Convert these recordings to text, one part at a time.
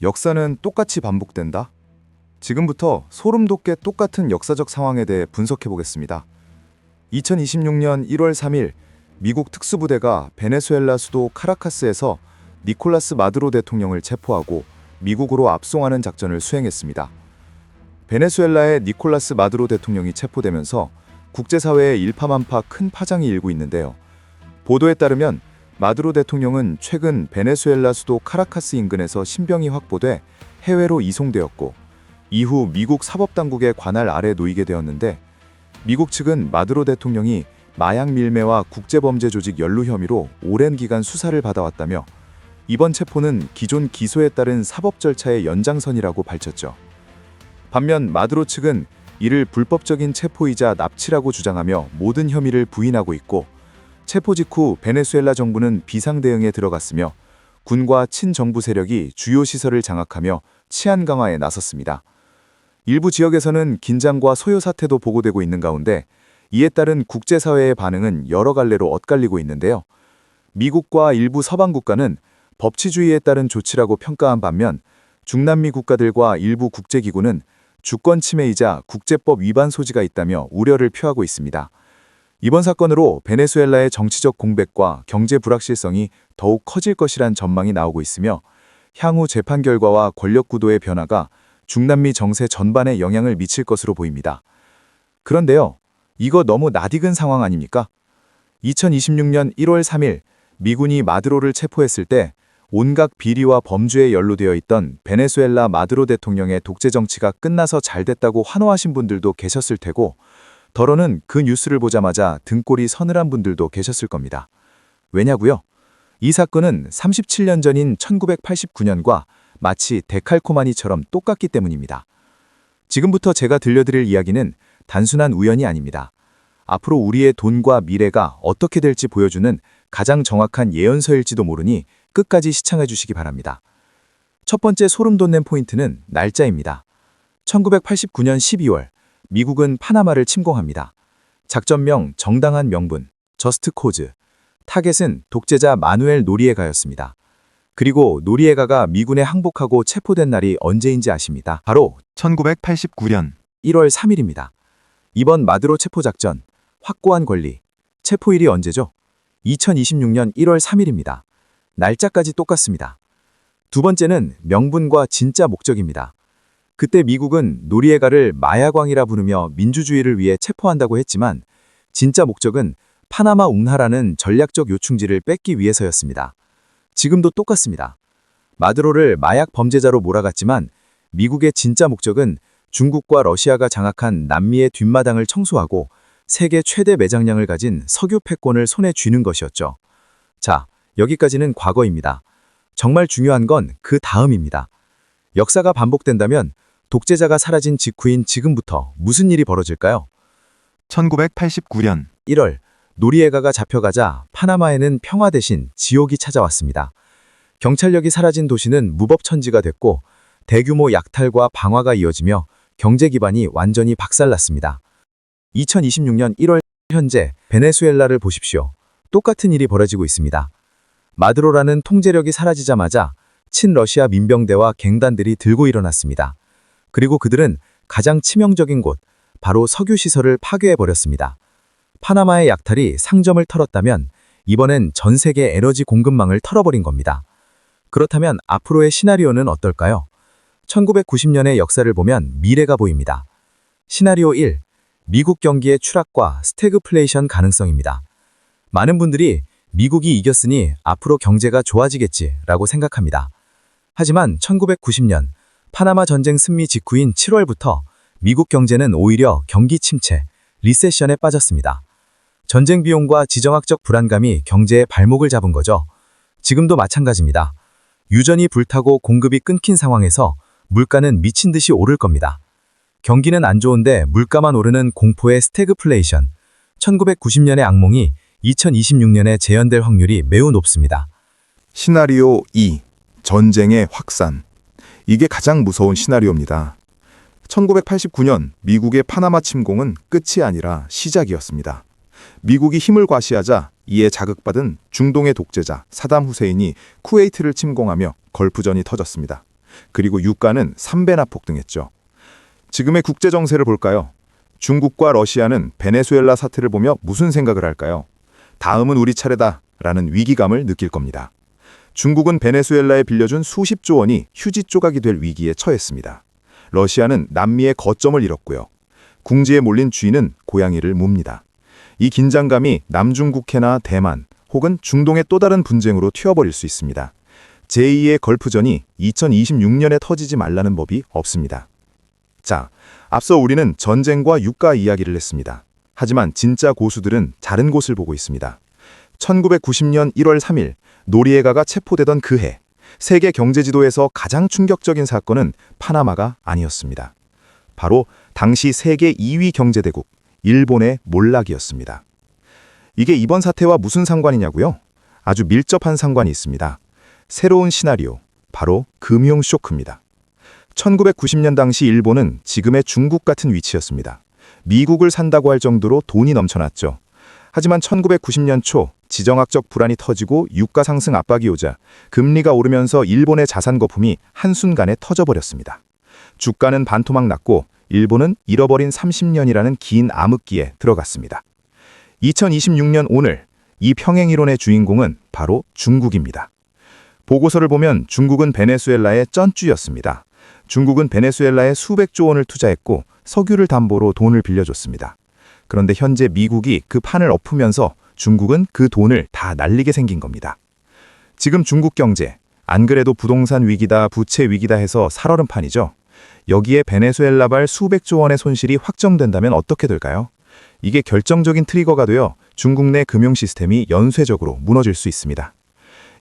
역사는 똑같이 반복된다. 지금부터 소름 돋게 똑같은 역사적 상황에 대해 분석해 보겠습니다. 2026년 1월 3일 미국 특수부대가 베네수엘라 수도 카라카스에서 니콜라스 마두로 대통령을 체포하고 미국으로 압송하는 작전을 수행했습니다. 베네수엘라의 니콜라스 마두로 대통령이 체포되면서 국제사회에 일파만파 큰 파장이 일고 있는데요. 보도에 따르면 마두로 대통령은 최근 베네수엘라 수도 카라카스 인근에서 신병이 확보돼 해외로 이송되었고 이후 미국 사법당국의 관할 아래 놓이게 되었는데 미국 측은 마두로 대통령이 마약 밀매와 국제범죄 조직 연루 혐의로 오랜 기간 수사를 받아왔다며 이번 체포는 기존 기소에 따른 사법 절차의 연장선이라고 밝혔죠. 반면 마두로 측은 이를 불법적인 체포이자 납치라고 주장하며 모든 혐의를 부인하고 있고 체포 직후 베네수엘라 정부는 비상 대응에 들어갔으며 군과 친정부 세력이 주요 시설을 장악하며 치안 강화에 나섰습니다. 일부 지역에서는 긴장과 소요 사태도 보고되고 있는 가운데 이에 따른 국제사회의 반응은 여러 갈래로 엇갈리고 있는데요. 미국과 일부 서방 국가는 법치주의에 따른 조치라고 평가한 반면 중남미 국가들과 일부 국제기구는 주권 침해이자 국제법 위반 소지가 있다며 우려를 표하고 있습니다. 이번 사건으로 베네수엘라의 정치적 공백과 경제 불확실성이 더욱 커질 것이란 전망이 나오고 있으며 향후 재판 결과와 권력 구도의 변화가 중남미 정세 전반에 영향을 미칠 것으로 보입니다. 그런데요, 이거 너무 낯익은 상황 아닙니까? 2026년 1월 3일 미군이 마드로를 체포했을 때 온갖 비리와 범죄에 연루되어 있던 베네수엘라 마드로 대통령의 독재 정치가 끝나서 잘 됐다고 환호하신 분들도 계셨을 테고 더러는 그 뉴스를 보자마자 등골이 서늘한 분들도 계셨을 겁니다. 왜냐고요? 이 사건은 37년 전인 1989년과 마치 데칼코마니처럼 똑같기 때문입니다. 지금부터 제가 들려드릴 이야기는 단순한 우연이 아닙니다. 앞으로 우리의 돈과 미래가 어떻게 될지 보여주는 가장 정확한 예언서일지도 모르니 끝까지 시청해 주시기 바랍니다. 첫 번째 소름 돋는 포인트는 날짜입니다. 1989년 12월, 미국은 파나마를 침공합니다. 작전명 정당한 명분, 저스트 코즈. 타겟은 독재자 마누엘 노리에가였습니다. 그리고 노리에가가 미군에 항복하고 체포된 날이 언제인지 아십니다. 바로 1989년 1월 3일입니다. 이번 마드로 체포 작전, 확고한 권리, 체포일이 언제죠? 2026년 1월 3일입니다. 날짜까지 똑같습니다. 두 번째는 명분과 진짜 목적입니다. 그때 미국은 노리에가를 마야광이라 부르며 민주주의를 위해 체포한다고 했지만 진짜 목적은 파나마 웅하라는 전략적 요충지를 뺏기 위해서였습니다. 지금도 똑같습니다. 마드로를 마약 범죄자로 몰아갔지만 미국의 진짜 목적은 중국과 러시아가 장악한 남미의 뒷마당을 청소하고 세계 최대 매장량을 가진 석유 패권을 손에 쥐는 것이었죠. 자, 여기까지는 과거입니다. 정말 중요한 건 그 다음입니다. 역사가 반복된다면 독재자가 사라진 직후인 지금부터 무슨 일이 벌어질까요? 1989년 1월 노리에가가 잡혀가자 파나마에는 평화 대신 지옥이 찾아왔습니다. 경찰력이 사라진 도시는 무법천지가 됐고 대규모 약탈과 방화가 이어지며 경제 기반이 완전히 박살났습니다. 2026년 1월 현재 베네수엘라를 보십시오. 똑같은 일이 벌어지고 있습니다. 마드로라는 통제력이 사라지자마자 친러시아 민병대와 갱단들이 들고 일어났습니다. 그리고 그들은 가장 치명적인 곳, 바로 석유 시설을 파괴해버렸습니다. 파나마의 약탈이 상점을 털었다면 이번엔 전 세계 에너지 공급망을 털어버린 겁니다. 그렇다면 앞으로의 시나리오는 어떨까요? 1990년의 역사를 보면 미래가 보입니다. 시나리오 1. 미국 경기의 추락과 스태그플레이션 가능성입니다. 많은 분들이 미국이 이겼으니 앞으로 경제가 좋아지겠지 라고 생각합니다. 하지만 1990년 파나마 전쟁 승리 직후인 7월부터 미국 경제는 오히려 경기 침체, 리세션에 빠졌습니다. 전쟁 비용과 지정학적 불안감이 경제의 발목을 잡은 거죠. 지금도 마찬가지입니다. 유전이 불타고 공급이 끊긴 상황에서 물가는 미친 듯이 오를 겁니다. 경기는 안 좋은데 물가만 오르는 공포의 스태그플레이션. 1990년의 악몽이 2026년에 재현될 확률이 매우 높습니다. 시나리오 2. 전쟁의 확산. 이게 가장 무서운 시나리오입니다. 1989년 미국의 파나마 침공은 끝이 아니라 시작이었습니다. 미국이 힘을 과시하자 이에 자극받은 중동의 독재자 사담 후세인이 쿠웨이트를 침공하며 걸프전이 터졌습니다. 그리고 유가는 3배나 폭등했죠. 지금의 국제 정세를 볼까요? 중국과 러시아는 베네수엘라 사태를 보며 무슨 생각을 할까요? 다음은 우리 차례다 라는 위기감을 느낄 겁니다. 중국은 베네수엘라에 빌려준 수십조 원이 휴지 조각이 될 위기에 처했습니다. 러시아는 남미의 거점을 잃었고요. 궁지에 몰린 쥐는 고양이를 뭅니다. 이 긴장감이 남중국해나 대만 혹은 중동의 또 다른 분쟁으로 튀어버릴 수 있습니다. 제2의 걸프전이 2026년에 터지지 말라는 법이 없습니다. 자, 앞서 우리는 전쟁과 유가 이야기를 했습니다. 하지만 진짜 고수들은 다른 곳을 보고 있습니다. 1990년 1월 3일 노리에가가 체포되던 그 해, 세계 경제 지도에서 가장 충격적인 사건은 파나마가 아니었습니다. 바로 당시 세계 2위 경제대국 일본의 몰락이었습니다. 이게 이번 사태와 무슨 상관이냐고요? 아주 밀접한 상관이 있습니다. 새로운 시나리오, 바로 금융 쇼크입니다. 1990년 당시 일본은 지금의 중국 같은 위치였습니다. 미국을 산다고 할 정도로 돈이 넘쳐났죠. 하지만 1990년 초 지정학적 불안이 터지고 유가 상승 압박이 오자 금리가 오르면서 일본의 자산 거품이 한순간에 터져버렸습니다. 주가는 반토막 났고 일본은 잃어버린 30년이라는 긴 암흑기에 들어갔습니다. 2026년 오늘 이 평행이론의 주인공은 바로 중국입니다. 보고서를 보면 중국은 베네수엘라의 쩐주였습니다. 중국은 베네수엘라에 수백조 원을 투자했고 석유를 담보로 돈을 빌려줬습니다. 그런데 현재 미국이 그 판을 엎으면서 중국은 그 돈을 다 날리게 생긴 겁니다. 지금 중국 경제, 안 그래도 부동산 위기다, 부채 위기다 해서 살얼음 판이죠. 여기에 베네수엘라발 수백조 원의 손실이 확정된다면 어떻게 될까요? 이게 결정적인 트리거가 되어 중국 내 금융 시스템이 연쇄적으로 무너질 수 있습니다.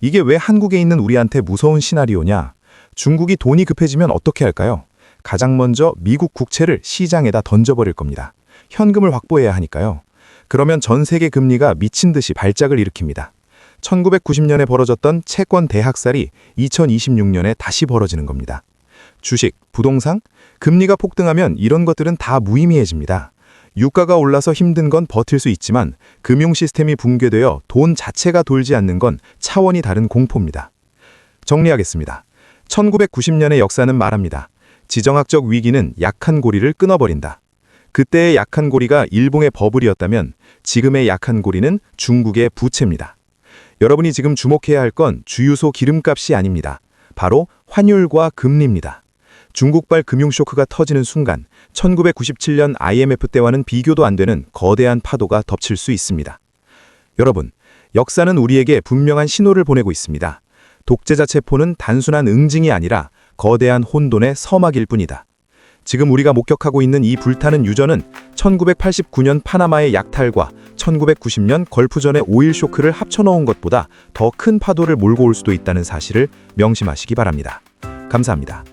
이게 왜 한국에 있는 우리한테 무서운 시나리오냐? 중국이 돈이 급해지면 어떻게 할까요? 가장 먼저 미국 국채를 시장에다 던져버릴 겁니다. 현금을 확보해야 하니까요. 그러면 전 세계 금리가 미친 듯이 발작을 일으킵니다. 1990년에 벌어졌던 채권 대학살이 2026년에 다시 벌어지는 겁니다. 주식, 부동산, 금리가 폭등하면 이런 것들은 다 무의미해집니다. 유가가 올라서 힘든 건 버틸 수 있지만 금융 시스템이 붕괴되어 돈 자체가 돌지 않는 건 차원이 다른 공포입니다. 정리하겠습니다. 1990년의 역사는 말합니다. 지정학적 위기는 약한 고리를 끊어버린다. 그때의 약한 고리가 일본의 버블이었다면 지금의 약한 고리는 중국의 부채입니다. 여러분이 지금 주목해야 할 건 주유소 기름값이 아닙니다. 바로 환율과 금리입니다. 중국발 금융 쇼크가 터지는 순간 1997년 IMF 때와는 비교도 안 되는 거대한 파도가 덮칠 수 있습니다. 여러분, 역사는 우리에게 분명한 신호를 보내고 있습니다. 독재자 체포는 단순한 응징이 아니라 거대한 혼돈의 서막일 뿐이다. 지금 우리가 목격하고 있는 이 불타는 유전은 1989년 파나마의 약탈과 1990년 걸프전의 오일 쇼크를 합쳐놓은 것보다 더 큰 파도를 몰고 올 수도 있다는 사실을 명심하시기 바랍니다. 감사합니다.